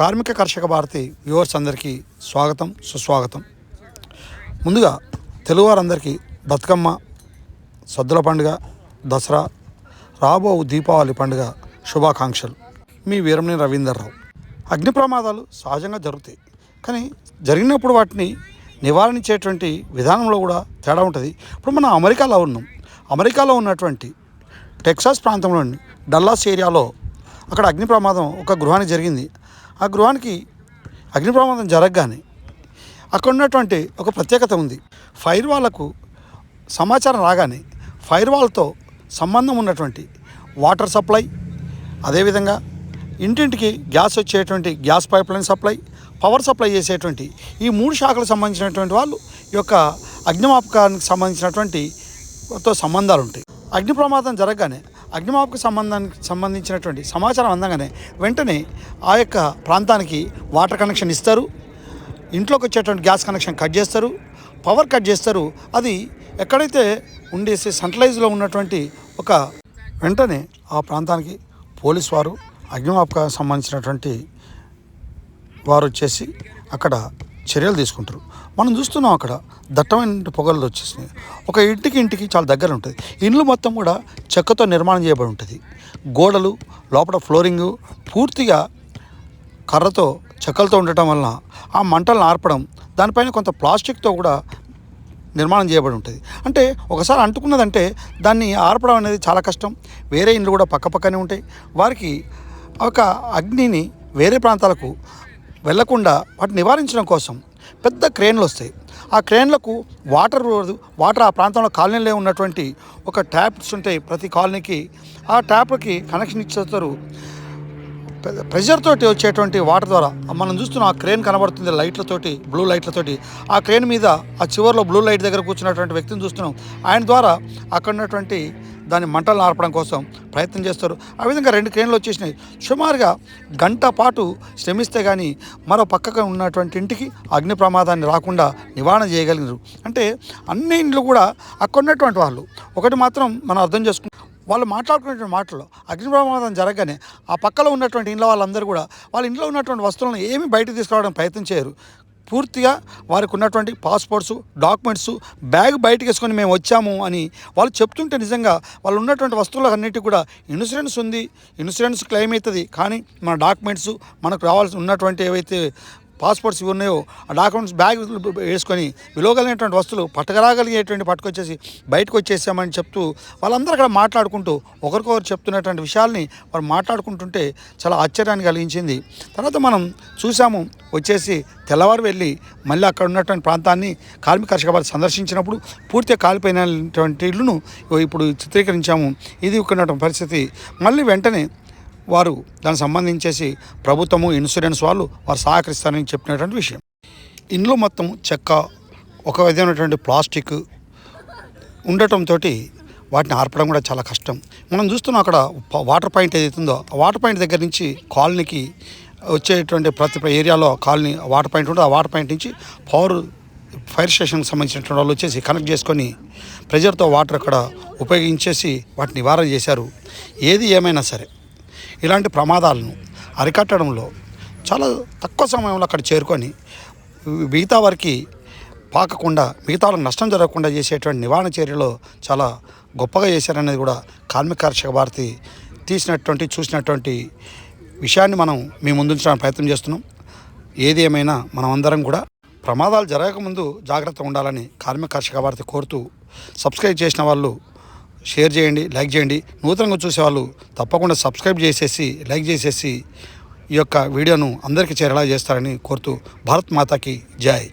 కార్మిక కర్షక భారతి వ్యూవర్స్ అందరికీ స్వాగతం సుస్వాగతం. ముందుగా తెలుగువారందరికీ బతుకమ్మ సద్దుల పండుగ దసరా రాబో దీపావళి పండుగ శుభాకాంక్షలు. మీ వీరమణి రవీందర్రావు అగ్ని ప్రమాదాలు సహజంగా జరుగుతాయి. కానీ జరిగినప్పుడు వాటిని నివారించేటువంటి విధానంలో కూడా తేడా ఉంటుంది. ఇప్పుడు మనం అమెరికాలో ఉన్నాం. అమెరికాలో ఉన్నటువంటి టెక్సాస్ ప్రాంతంలోని డల్లాస్ ఏరియాలో అక్కడ అగ్ని ప్రమాదం ఒక గృహానికి జరిగింది. ఆ గృహానికి అగ్ని ప్రమాదం జరగగానే అక్కడ ఉన్నటువంటి ఒక ప్రత్యేకత ఉంది. ఫైర్ వాళ్ళకు సమాచారం రాగానే ఫైర్ వాల్తో సంబంధం ఉన్నటువంటి వాటర్ సప్లై అదేవిధంగా ఇంటింటికి గ్యాస్ వచ్చేటువంటి gas pipe line supply power supply చేసేటువంటి ఈ మూడు శాఖలకు సంబంధించినటువంటి వాళ్ళు ఈ యొక్క అగ్నిమాపకానికి సంబంధించినటువంటి తో సంబంధాలు ఉంటాయి అగ్ని ప్రమాదం జరగగానే అగ్నిమాపక సంబంధానికి సంబంధించినటువంటి సమాచారం అందగానే వెంటనే ఆ యొక్క ప్రాంతానికి వాటర్ కనెక్షన్ ఇస్తారు. ఇంట్లోకి వచ్చేటువంటి గ్యాస్ కనెక్షన్ కట్ చేస్తారు. పవర్ కట్ చేస్తారు. అది ఎక్కడైతే ఉండేసి సెంట్రలైజ్లో ఉన్నటువంటి ఒక వెంటనే ఆ ప్రాంతానికి పోలీస్ వారు అగ్నిమాపక సంబంధించినటువంటి వారు వచ్చేసి అక్కడ చర్యలు తీసుకుంటారు. మనం చూస్తున్నాం అక్కడ దట్టమైన పొగలు వచ్చేసినాయి. ఒక ఇంటికి ఇంటికి చాలా దగ్గర ఉంటుంది. ఇండ్లు మొత్తం కూడా చెక్కతో నిర్మాణం చేయబడి ఉంటుంది. గోడలు లోపల ఫ్లోరింగు పూర్తిగా కర్రతో చెక్కలతో ఉండటం వలన ఆ మంటలను ఆర్పడం దానిపైన కొంత ప్లాస్టిక్తో కూడా నిర్మాణం చేయబడి ఉంటుంది. అంటే ఒకసారి అంటుకున్నదంటే దాన్ని ఆర్పడం అనేది చాలా కష్టం. వేరే ఇండ్లు కూడా పక్కపక్కనే ఉంటాయి. వారికి ఒక అగ్నిని వేరే ప్రాంతాలకు వెళ్ళకుండా వాటిని నివారించడం కోసం పెద్ద క్రేన్లు వస్తాయి. ఆ క్రేన్లకు వాటర్ వాటర్ ఆ ప్రాంతంలో కాలనీలో ఉన్నటువంటి ఒక ట్యాప్స్ ఉంటాయి ప్రతి కాలనీకి ఆ ట్యాప్కి కనెక్షన్ ఇచ్చేస్తారు. ప్రెషర్ తోటి వచ్చేటువంటి వాటర్ ద్వారా మనం చూస్తున్న ఆ క్రేన్ కనబడుతుంది లైట్లతోటి బ్లూ లైట్లతోటి ఆ క్రేన్ మీద ఆ చివరిలో బ్లూ లైట్ దగ్గర కూర్చున్నటువంటి వ్యక్తిని చూస్తున్నాం. ఆయన ద్వారా అక్కడ ఉన్నటువంటి దాని మంటలు ఆర్పడం కోసం ప్రయత్నం చేస్తారు. ఆ విధంగా రెండు క్రేన్లు వచ్చేసినాయి. సుమారుగా గంట పాటు శ్రమిస్తే కానీ మరో పక్కగా ఉన్నటువంటి ఇంటికి అగ్ని ప్రమాదాన్ని రాకుండా నివారణ చేయగలిగారు అంటే అన్ని ఇండ్లు కూడా అక్కడ ఉన్నటువంటి వాళ్ళు. ఒకటి మాత్రం మనం అర్థం చేసుకుంటాం వాళ్ళు మాట్లాడుకునేటువంటి మాటలు అగ్ని ప్రమాదం జరగగానే ఆ పక్కలో ఉన్నటువంటి ఇంట్లో వాళ్ళందరూ కూడా వాళ్ళ ఇంట్లో ఉన్నటువంటి వస్తువులను ఏమి బయటకు తీసుకురావడానికి ప్రయత్నం చేయరు. పూర్తిగా వారికి ఉన్నటువంటి పాస్పోర్ట్స్ డాక్యుమెంట్స్ బ్యాగ్ బయటకు వేసుకొని మేము వచ్చాము అని వాళ్ళు చెప్తుంటే నిజంగా వాళ్ళు ఉన్నటువంటి వస్తువులకు అన్నిటికీ కూడా ఇన్సూరెన్స్ ఉంది ఇన్సూరెన్స్ క్లెయిమ్ అవుతుంది. కానీ మన డాక్యుమెంట్స్ మనకు రావాల్సి ఉన్నటువంటి ఏవైతే పాస్పోర్ట్స్ ఇవి ఉన్నాయో ఆ డాక్యుమెంట్స్ బ్యాగ్ వేసుకొని విలువగలిగినటువంటి వస్తువులు పట్టకరాగలిగేటువంటి పట్టుకొచ్చేసి బయటకు వచ్చేసామని చెప్తూ వాళ్ళందరూ అక్కడ మాట్లాడుకుంటూ ఒకరికొకరు చెప్తున్నటువంటి విషయాల్ని వారు మాట్లాడుకుంటుంటే చాలా ఆశ్చర్యాన్ని కలిగించింది. తర్వాత మనం చూసాము వచ్చేసి తెల్లవారు వెళ్ళి మళ్ళీ అక్కడ ఉన్నటువంటి ప్రాంతాన్ని కార్మిక కర్షక వారు సందర్శించినప్పుడు పూర్తిగా కాలిపోయినటువంటి ఇల్లును ఇప్పుడు చిత్రీకరించాము. ఇది ఉన్నటువంటి పరిస్థితి. మళ్ళీ వెంటనే వారు దానికి సంబంధించేసి ప్రభుత్వము ఇన్సూరెన్స్ వాళ్ళు వారు సహకరిస్తారని చెప్పినటువంటి విషయం. ఇంట్లో మొత్తం చెక్క ఒక విధమైనటువంటి ప్లాస్టిక్ ఉండటంతో వాటిని ఆర్పడం కూడా చాలా కష్టం. మనం చూస్తున్నాం అక్కడ వాటర్ పాయింట్ ఏదైతుందో ఆ వాటర్ పాయింట్ దగ్గర నుంచి కాలనీకి వచ్చేటువంటి ప్రతి ఏరియాలో కాలనీ వాటర్ పాయింట్ ఉంటుంది. ఆ వాటర్ పాయింట్ నుంచి పవర్ ఫైర్ స్టేషన్కి సంబంధించినటువంటి వాళ్ళు వచ్చేసి కనెక్ట్ చేసుకొని ప్రెజర్తో వాటర్ అక్కడ ఉపయోగించేసి వాటిని నివారణ చేశారు. ఏది ఏమైనా సరే. ఇలాంటి ప్రమాదాలను అరికట్టడంలో చాలా తక్కువ సమయంలో అక్కడ చేరుకొని మిగతా వారికి పాకకుండా మిగతా వాళ్ళకి నష్టం జరగకుండా చేసేటువంటి నివారణ చర్యలో చాలా గొప్పగా చేశారనేది కూడా కార్మిక కర్షక భారతి తీసినటువంటి చూసినటువంటి విషయాన్ని మనం మీ ముందుంచడానికి ప్రయత్నం చేస్తున్నాం. ఏది ఏమైనా మనం అందరం కూడా ప్రమాదాలు జరగకముందు జాగ్రత్త ఉండాలని కార్మిక కర్షక భారతి కోరుతూ సబ్స్క్రైబ్ చేసిన వాళ్ళు షేర్ చేయండి లైక్ చేయండి. నూతనంగా చూసేవాళ్ళు తప్పకుండా సబ్స్క్రైబ్ చేసేసి లైక్ చేసేసి ఈ యొక్క వీడియోను అందరికీ చేరేలా చేస్తారని కోరుతూ భారత్ మాతాకి జాయ్